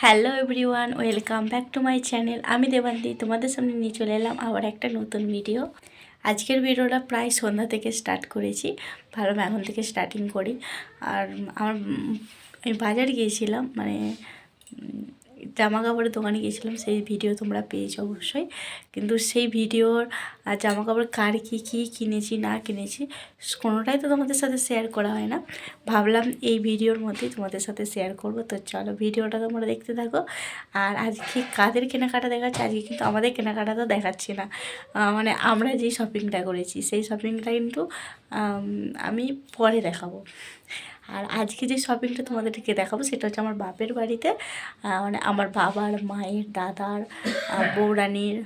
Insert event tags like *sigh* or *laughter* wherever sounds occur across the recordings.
Hello everyone welcome back to my channel আমি দেবান্তি, তোমাদের সামনে নিয়ে চলে এলাম আবার একটা নতুন ভিডিও আজকের ভিডিওটা প্রায় সন্ধ্যা থেকে স্টার্ট করেছি। ভালো এখন থেকে স্টার্টিং করি। আর আমার আমি বাজার গিয়েছিলাম মানে জামা কাপড়ের দোকানে গিয়েছিলাম, সেই ভিডিও তোমরা পেয়েছ অবশ্যই। কিন্তু সেই ভিডিওর জামা কাপড় কার কী কী কিনেছি, না কিনেছি, কোনোটাই তো তোমাদের সাথে শেয়ার করা হয় না। ভাবলাম এই ভিডিওর মধ্যেই তোমাদের সাথে শেয়ার করব। তো চলো ভিডিওটা তোমরা দেখতে থাকো। আর আজকে কাদের কেনাকাটা দেখাচ্ছে? আজকে কিন্তু আমাদের কেনাকাটা তো দেখাচ্ছি না। মানে আমরা যেই শপিংটা করেছি, সেই শপিংটা কিন্তু আমি পরে দেখাবো। আর আজকে যে শপিংটা তোমাদেরকে দেখাবো, সেটা হচ্ছে আমার বাপের বাড়িতে। মানে আমার বাবার, মায়ের, দাদার বৌরানির,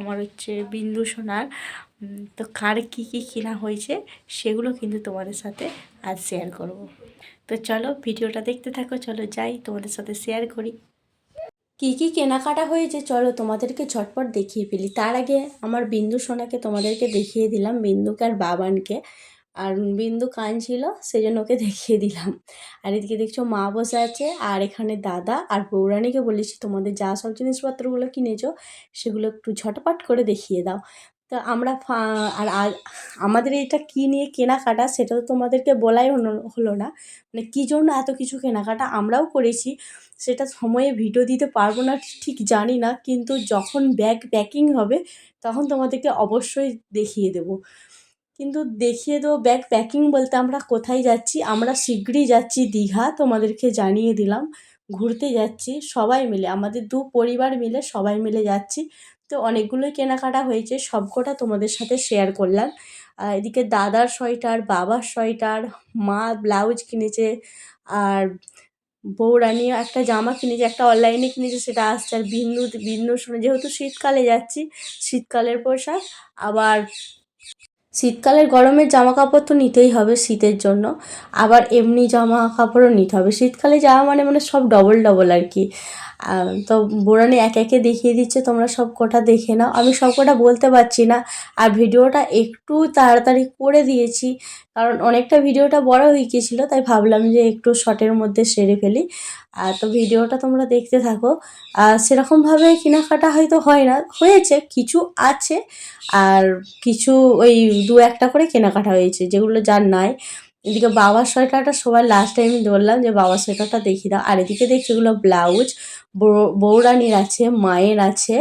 আমার হচ্ছে বিন্দু সোনার। তো কার কী কী কেনা হয়েছে, সেগুলো কিন্তু তোমাদের সাথে আজ শেয়ার করব। তো চলো ভিডিওটা দেখতে থাকো, চলো যাই তোমাদের সাথে শেয়ার করি। কী কী কেনাকাটা হয়েছে চলো তোমাদেরকে ঝটপট দেখিয়ে ফেলি। তার আগে আমার বিন্দু সোনাকে তোমাদেরকে দেখিয়ে দিলাম, বিন্দুকে আর বাবানকে। আর বিন্দু কাঁদছিল সেই জন্য ওকে দেখিয়ে দিলাম। আর এদিকে দেখছ মা বসে আছে, আর এখানে দাদা আর বৌরানীকে বলেছি তোমাদের যা সব জিনিসপত্রগুলো কিনেছো, সেগুলো একটু ঝটপট করে দেখিয়ে দাও। তো আমরা আর আমাদের এটা কী নিয়ে কেনাকাটা সেটা তো তোমাদেরকে বলাই হলো না। মানে কী জন্য এত কিছু কেনাকাটা আমরাও করেছি, সেটা সময়ে ভিডিও দিতে পারব না ঠিক জানি না, কিন্তু যখন ব্যাগ প্যাকিং হবে, তখন তোমাদেরকে অবশ্যই দেখিয়ে দেবো। কিন্তু দেখিয়ে দেবো, ব্যাগ প্যাকিং বলতে আমরা কোথায় যাচ্ছি? আমরা শীঘ্রই যাচ্ছি দীঘা, তোমাদেরকে জানিয়ে দিলাম। ঘুরতে যাচ্ছি, সবাই মিলে, আমাদের দু পরিবার মিলে সবাই মিলে যাচ্ছি। তো অনেকগুলোই কেনাকাটা হয়েছে সবকটা তোমাদের সাথে শেয়ার করলাম। আর এদিকে দাদার সোয়েটার, বাবার সোয়েটার, মা ব্লাউজ কিনেছে, আর বৌরানিও একটা জামা কিনেছে, একটা অনলাইনে কিনেছে, সেটা আসছে। আর বিন্দু বিন্দুর শুনে, যেহেতু শীতকালে যাচ্ছি, শীতকালের পোশাক, আবার শীতকালের গরমের জামা কাপড় তো নিতেই হবে শীতের জন্য। আবার এমনি জামা কাপড়ও নিতে হবে। শীতকালে যাওয়া মানে মানে সব ডবল ডবল আর কি। তো বোরানি এক একে দেখিয়ে দিচ্ছে, তোমরা সব কটা দেখে নাও। আমি সব কটা বলতে পারছি না। আর ভিডিওটা একটু তাড়াতাড়ি করে দিয়েছি, কারণ অনেকটা ভিডিওটা বড় হয়ে গিয়েছিল, তাই ভাবলাম যে একটু শর্টের মধ্যে সেরে ফেলি। আর তো ভিডিওটা তোমরা দেখতে থাকো। আর সেরকমভাবে কেনাকাটা হয়তো হয় না। হয়েছে, কিছু আছে। আর কিছু ওই দু একটা করে কেনাকাটা হয়েছে, যেগুলো যার নাই। এদিকে বাবার সোয়েটারটা সবার লাস্ট টাইম বললাম যে বাবার সোয়েটারটা দেখি দাও। আর এদিকে দেখছি এগুলো ব্লাউজ বৌরানির আছে, মায়ের আছে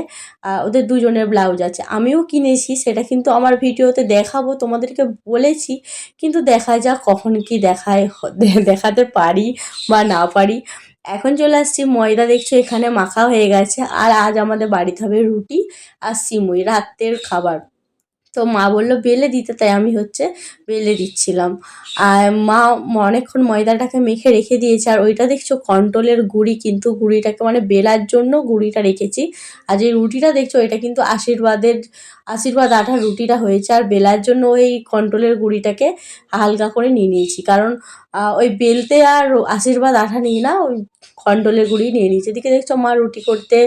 ওদের দুজনের ব্লাউজ আছে। আমিও কিনেছি, সেটা কিন্তু আমার ভিডিওতে দেখাবো, তোমাদেরকে বলেছি, কিন্তু দেখা যাক কখন কি দেখায়, *laughs* দেখাতে পারি বা না পারি। এখন চলে আসছি, ময়দা দেখছ এখানে মাখা হয়ে গেছে, আর আজ আমাদের বাড়িতে হবে রুটি আর সিমুই, রাত্রের খাবার। তো মা বলল, বেলে দিতে। তাই আমি হচ্ছে বেলে দিচ্ছিলাম। আর মা অনেকক্ষণ ময়দাটাকে মেখে রেখে দিয়েছে। আর ওইটা দেখছ, কন্ট্রোলের গুঁড়ি কিন্তু গুঁড়িটাকে মানে বেলার জন্য গুঁড়িটা রেখেছি। আর যে রুটিটা দেখছ, এটা কিন্তু আশীর্বাদের, আশীর্বাদ আঠার রুটিটা হয়েছে। আর বেলার জন্য ওই কন্ট্রোলের গুঁড়িটাকে হালকা করে নিয়ে নিয়েছি। কারণ ওই বেলতে আর আশীর্বাদ আঠা নিই না, ওই কন্ট্রোলের গুঁড়ি নিয়ে নিয়েছি। এদিকে দেখছ মা রুটি করতে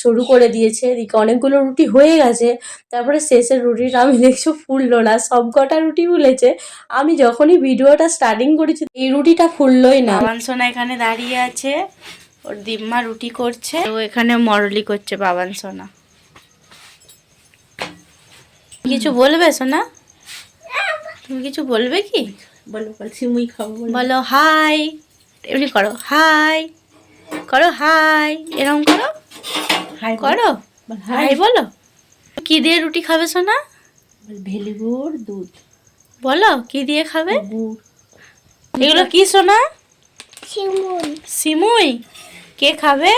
শুরু করে দিয়েছে। এদিকে অনেকগুলো রুটি হয়ে গেছে। তারপরে শেষের রুটিটা আমি দেখছ ফুললো না। সব কটা রুটি ফুলেছে। আমি যখনই ভিডিওটা স্টার্টিং করেছি এই রুটিটা ফুললোই না। বাবান সোনা এখানে দাঁড়িয়ে আছে। ওর দিম্মা রুটি করছে। ও এখানে মরলি করছে বাবান সোনা। কিছু বলবে সোনা? তুমি কিছু বলবে কি? বলো বলছি মুই খাব বলো হাই। এমনি করো হাই। করো? হাই। এরকম করো? হাই করো? হাই। বলো। কি দিয়ে রুটি খাবে সোনা? ভেলি গুড় দুধ। বলো কি দিয়ে খাবে? এগুলো কি সোনা? সিমুই কে খাবে?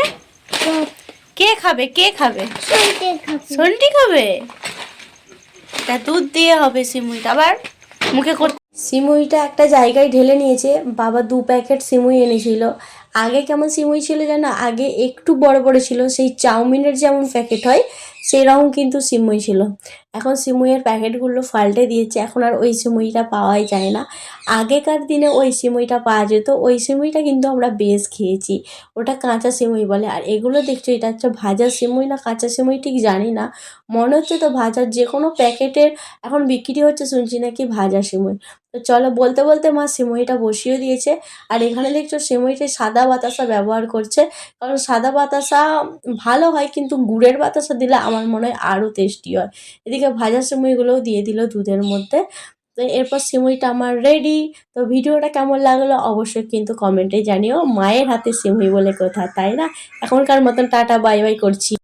কে খাবে? কে খাবে? সন্টি খাবে। তা দুধ দিয়ে হবে সিমুইটা আবার মুখে করতে সিমুইটা একটা জায়গায় ঢেলে নিয়েছে। বাবা দু প্যাকেট সিমুই এনেছিল। আগে কেমন সিমুই ছিল জানো? আগে একটু বড় বড় ছিল, সেই চাউমিনের যেমন প্যাকেট হয় সেরকম কিন্তু সিমুই ছিল। এখন সিমুইয়ের প্যাকেটগুলো ফাল্টে দিয়েছে। এখন আর ওই সিমুইটা পাওয়াই যায় না। আগেকার দিনে ওই সিমুইটা পাওয়া যেত। ওই সিমুইটা কিন্তু আমরা বেশ খেয়েছি। ওটা কাঁচা সিমুই বলে। আর এগুলো দেখছ, এটা হচ্ছে ভাজা সিমুই না কাঁচা সিমুই ঠিক জানি না। মনে হচ্ছে তো ভাজার যে কোনো প্যাকেটের এখন বিক্রি হচ্ছে শুনছি নাকি ভাজা সিমুই। তো চলো বলতে বলতে মা সিমুইটা বসিয়ে দিয়েছে। আর এখানে দেখছ সিমুইতে সাদা বাতাসা ব্যবহার করছে। কারণ সাদা বাতাসা ভালো হয়, কিন্তু গুড়ের বাতাসা দিলে আমার মনে হয় আরও টেস্টি হয়। এদিকে ভাজা সিমুইগুলোও দিয়ে দিল দুধের মধ্যে। তো এরপর সিমুইটা আমার রেডি তো ভিডিওটা কেমন লাগল অবশ্যই কিন্তু কমেন্টে জানিও। মায়ের হাতে সিমুই বলে কথা, তাই না? এখনকার মতন টাটা বাই বাই করছি।